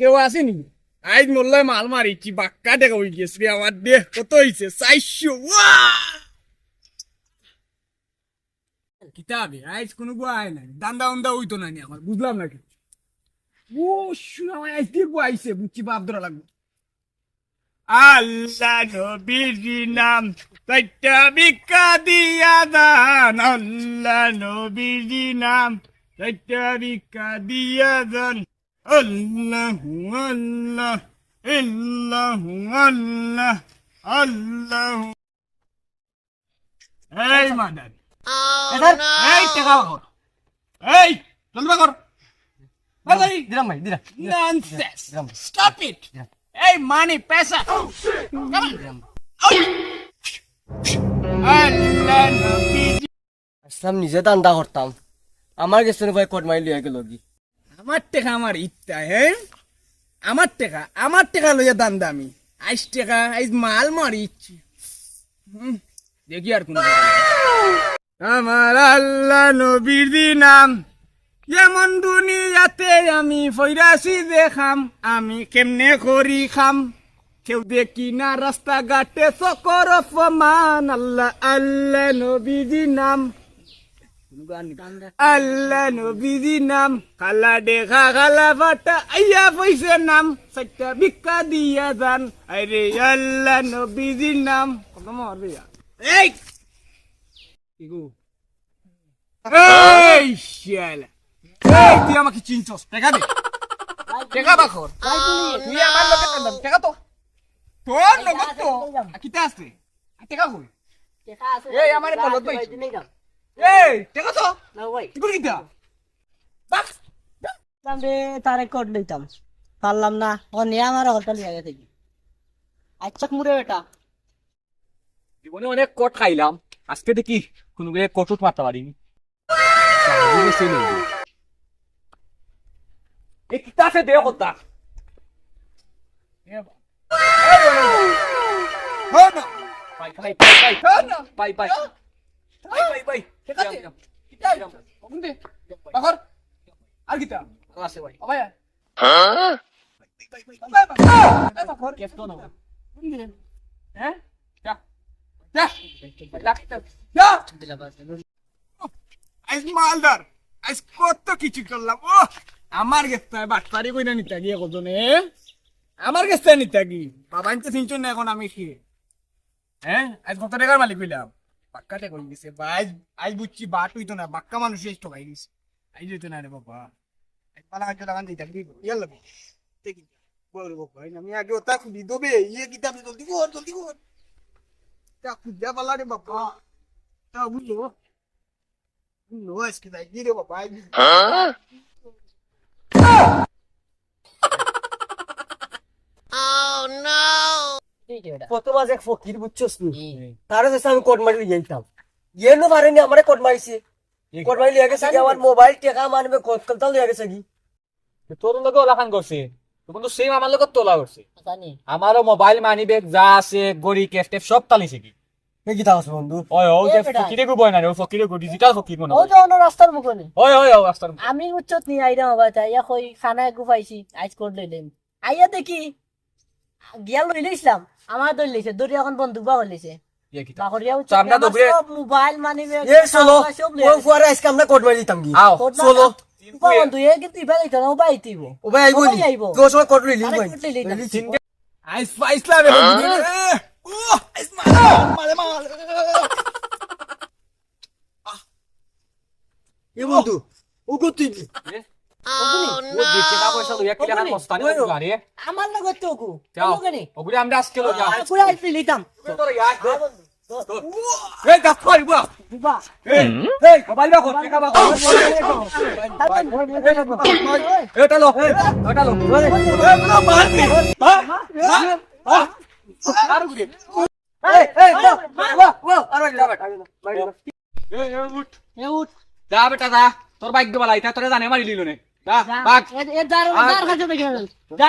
কেউ আসেনি? আজ মোল্লায় মাল মারিছি, বাক্কা দেখা হয়ে গেছে রে আমার দেহ। কত হয়েছে চারশো। কিতাবে? আজ কোনো গুয়ায় নাই। দান্দা উন্দা হইতো না আমার, বুঝলাম না ও, শুনে আজ দিয়ে গুয়াইছে বুঝছি বাপ ধরা লাগবে। আল্লাহ নবীর নাম সত্যা ভিক্ষা দিয়া দান। আল্লাহ নবীর নাম সত্যা ভিক্ষা দিয়া দান। আল্লাহ আল্লাহ ইল্লাহ আল্লাহ আল্লাহ। এই মাদার এই টাকা কর এই চলবা কর দিলাম ভাই দিলাম। Nonsense! Stop it! Hey, money, pesa! Come on! Allah আসলাম নিজে দান্দা করতাম। আমার গেছে ভাই কোট মারি লিয়ে গেল কি? আমার টেকা আমার ইত্যা হ্যাঁ? আমার টেকা আমার টেকা লইয়া দান দামি। আইস টেকা, আইস মাল মারি ইচ্ছি। দেখি আর কোন আমার আল্লাহ নবীর দি নাম যেমন দুনিয়াতে আমি ফৈরাসি দেখাম, আমি কেমনে করি খাম? কেউ দেখি না রাস্তা ঘাটে সকর অপমান, আল্লাহ আল্লাহ নবীজি নাম আল্লাহ নবীজি নাম কালা দেখা কালা ফাটা আইয়া পয়সা নাম সাইটা ভিক্ষা দিয়া যান আরে আল্লাহ নবীজি নাম কত মারবে এই কি গো এই শালা এই তুই আমাকে চিনছস টাকা দে টাকা বাখর তুই আমার লোকে কান্দাম টাকা তো তোর নগদ তো কিতে আসছে টাকা কই এই আমার বলত ভাই এই টাকা তো কি করে কিতা বাস রে তারে কোট লইতাম পারলাম না ও নিয়ে আমার হোটেল জায়গা থেকে আচ্ছা মুরে বেটা জীবনে অনেক কট খাইলাম আজকে দেখি কোনো কটুট মারতে পারিনি। এ কিতা আছে দেহ কথা? না। আর কিতা আছে ভাই ও ভাই বাখর কেফ তো না হ্যাঁ যা যা যা আইস মালদার আইস কত কিছু করলাম ও আমার গেস্তা বাটপারি কইনা নিতা গিয়ে কজনে আমার গেস্তা নিতা কি বাবা আনতে চিনছ না এখন আমি কি হ্যাঁ আজ কত টাকার মালিক হইলাম বাক্কাতে কই গেছে বা আজ আজ বুঝছি বাট হইতো না, বাক্কা মানুষ এসে ঠকাই গেছে আজ হইতো না রে বাবা। পালা আজ লাগান দিতা কি ইয়াল্লা দেখি বল বাবা আমি আগে ওটা খুলি দবে। ইয়ে কিতাব জলদি কর জলদি কর। তা খুঁজা পালা রে বাবা। তা বুঝলো? বুঝলো, আজকে তাই কি রে বাবা আজ ঠিক আছে কত মাঝে এক ফকির বুঝছস নি তার কাছে আমি কোট মারি লিয়ে যেতাম পারেনি আমারে কোট মারিছে কোট মারি লিয়ে গেছে কি আমার মোবাইল টেকা মানবে কোট কলতা লিয়ে গেছে কি তোর লগে ওলাখান করছে কিন্তু সেম আমার লগত তোলা করছে আমারও মোবাইল মানি ব্যাগ যা আছে গড়ি সব তালিছে কি কি তাস বন্ধু ওই ও যে ফকিরে গো বয় না রে ও ফকিরে গো ডিজিটাল ফকির মনে ও অন্য রাস্তার মুখে ওই ওই ও রাস্তার আমি উচ্চত নি আইরা হবা তাই ইয়া কই খানা গুফাইছি আইস কোট লইলেন আইয়া দেখি গিয়া লই লইছিলাম আমার দৌড় লইছে দড়ি এখন বন্দুক বা দৌড়ে- মোবাইল মানি কোট মারি দিতাম কি? চলো। আইস এ কিন্তু ইবা লইতো না ও বাইতিব ও ভাই আইবো নি ও ভাই আইবো। তোর সময় কোট লইলি আরে ভাই কোট লইলি না। আইস ফাইসলা রে বন্ধু ও আইস মালে মালে মালে এ বন্ধু ও কত তুই ও দিতে না পয়সা লইয়া কি টাকা মস্তানি গাড়ি আমার লগত তো কু যাও ওগুলি আমরা আজকে লইয়া পুরা আইতে লিতাম তোর ইয়া এই গাছ পারি বুয়া দিবা এই এই মোবাইল বাকো টাকা বাকো এটা লো এটা লো এই না মারনি হা আর গুলি এই এই ও ও আরে যা বেটা এই এই উঠ এ উঠ যা বেটা যা তোর বাইক দেবা লাইতা তোরে জানে মারি লিলো নে যা